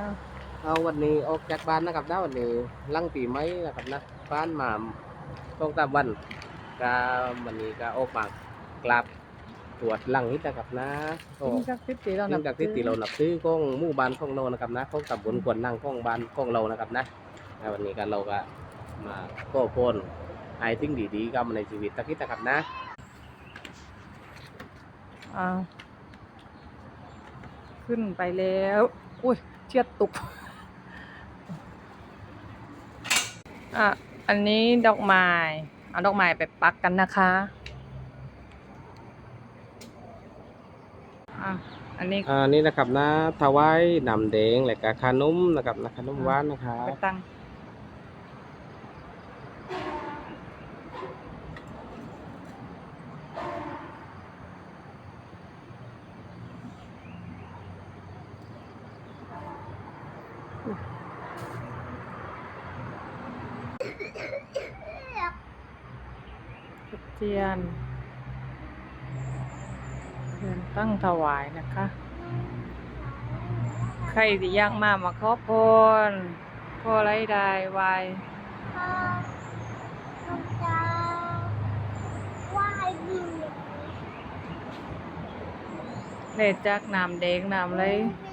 อ้าวเอาวันนี้ออกจากบ้านนะครับนะวันนี้หลังปีใหม่นะครับนะบ้านมาตรงตามวันก็วันนี้ก็ออกมากลับตรวจหลังนิดนะครับนะก็สิ่งศักดิ์สิทธิ์ที่เรานัเนื่บองจากที่ตีเรานับซื้อของหมู่บ้านของเรานะครับนะของตำบลกวนนั่งของบ้านของเรานะครับนะอ่าวันนี้ก็เราก็มาก็โพนไอ้ทิ้งดีๆก็มาในชีวิตตะคิดนะครับนะอ้าวขึ้นไปแล้ว อุ้ย เชือดตุกอะ อันนี้ดอกไม้ เอาดอกไม้ไปปักกันนะคะอะอันนี้อ่านี่นะครับนะถวายน้ำแดงและก็ขนมนะครับนะขนมหวานนะครับ ไปตั้ง เทียนเทียนตั้งถวายนะคะ ใครที่อยากมามาขอพรขอไรได้ไวพ่อลูกเจ้าว่าให้ดีเนจากน้ำแดงน้ำอะไรเรียกเขา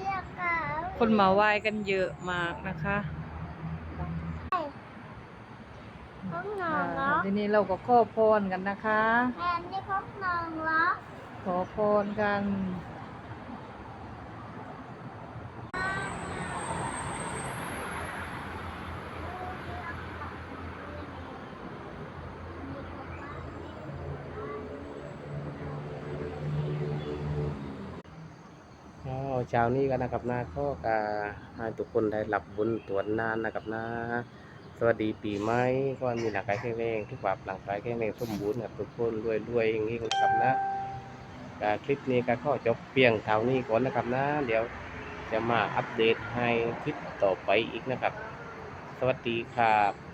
คนมาไหว้กันเยอะมากนะคะห้องนออ่านเหรอทีนี้เราก็ขอพรกันนะคะแอนนี่ห้องนอนเหรอขอพรกัน เช้านี้กันนะครับนะก็กาให้ทุกคนได้รับบุญตรวจนานนะครับนะ สวัสดีปีใหม่ก็มีหลักกายแข็งแรงทุกแบบหลังกายแข็งแรงสมบูรณ์กับทุกคนรวยรวยๆอย่างนี้นะครับนะกาคลิปนี้ก็ขอจบเพียงเท่านี้ก่อนนะครับนะ เดี๋ยวจะมาอัปเดตให้คลิปต่อไปอีกนะครับ สวัสดีครับ